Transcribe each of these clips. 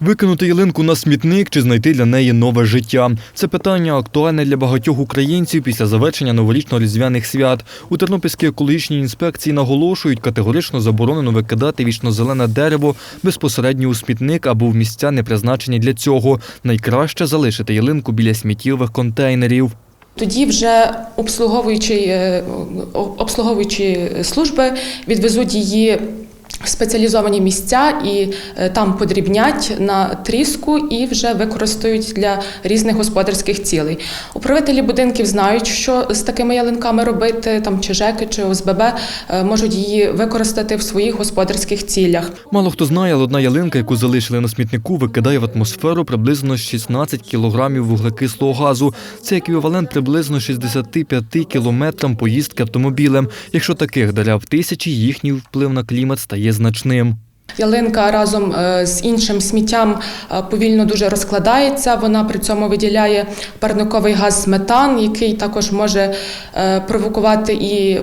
Викинути ялинку на смітник чи знайти для неї нове життя. Це питання актуальне для багатьох українців після завершення новорічно-різдвяних свят. У Тернопільській екологічній інспекції наголошують, категорично заборонено викидати вічно-зелене дерево безпосередньо у смітник або в місця, не призначені для цього. Найкраще залишити ялинку біля сміттєвих контейнерів. Тоді вже обслуговуючі, е, обслуговуючі служби відвезуть її спеціалізовані місця і е, там подрібнять на тріску і вже використають для різних господарських цілей. Управителі будинків знають, що з такими ялинками робити, там чи ЖЕКи, чи ОСББ е, можуть її використати в своїх господарських цілях. Мало хто знає, але одна ялинка, яку залишили на смітнику, викидає в атмосферу приблизно 16 кілограмів вуглекислого газу. Це еквівалент приблизно 65 кілометрам поїздки автомобілем. Якщо таких дерев тисячі, їхній вплив на клімат стає значним. Ялинка разом е, з іншим сміттям е, повільно дуже розкладається. Вона при цьому виділяє парниковий газ метан, який також може е, провокувати і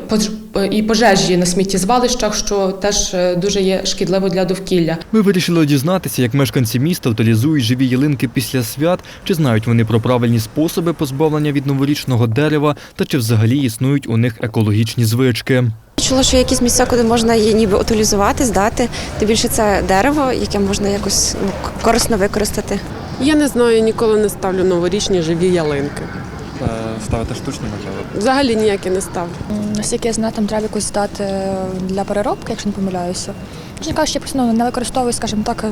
і пожежі на сміттєзвалищах, що теж дуже є шкідливо для довкілля. Ми вирішили дізнатися, як мешканці міста утилізують живі ялинки після свят, чи знають вони про правильні способи позбавлення від новорічного дерева, та чи взагалі існують у них екологічні звички. Чула, що якісь місця, куди можна її ніби утилізувати, здати. Тим більше це дерево, яке можна якось ну, корисно використати. Я не знаю, ніколи не ставлю новорічні живі ялинки. Ставити штучні можливо. Взагалі ніякі не ставлю. Наскільки я знаю, там треба якусь здати для переробки, якщо не помиляюся. Чесно кажучи, я просто ну, не використовую, скажімо так,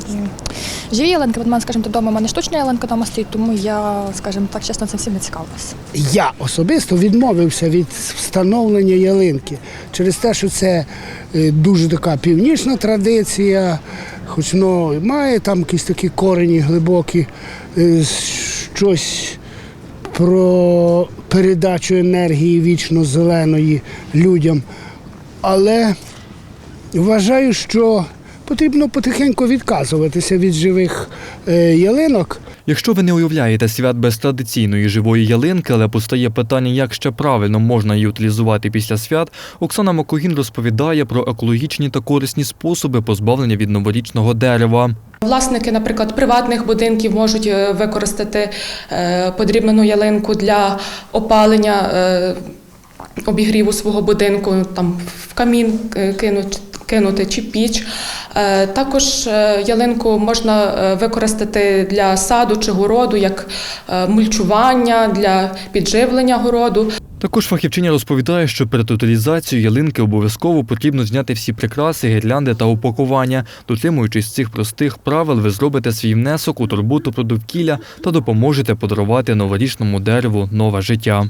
живі ялинки. От у мене, скажімо, додому в мене штучна ялинка вдома стоїть, тому я, скажімо так, чесно, цим всім не цікавилася. Я особисто відмовився від встановлення ялинки через те, що це е, дуже така північна традиція, хоч воно має там якісь такі корені глибокі, е, щось про передачу енергії вічно зеленої людям. Але вважаю, що потрібно потихеньку відказуватися від живих е, ялинок. Якщо ви не уявляєте свят без традиційної живої ялинки, але постає питання, як ще правильно можна її утилізувати після свят, Оксана Макогін розповідає про екологічні та корисні способи позбавлення від новорічного дерева. Власники, наприклад, приватних будинків можуть е, використати е, подрібнену ялинку для опалення обігріву свого будинку, там в камін кинуть. Кинути чи піч. Е, Також е, ялинку можна е, використати для саду чи городу як мульчування, для підживлення городу. Також фахівчиня розповідає, що перед утилізацією ялинки обов'язково потрібно зняти всі прикраси, гірлянди та упакування. Дотримуючись цих простих правил, ви зробите свій внесок у турботу про довкілля та допоможете подарувати новорічному дереву нове життя.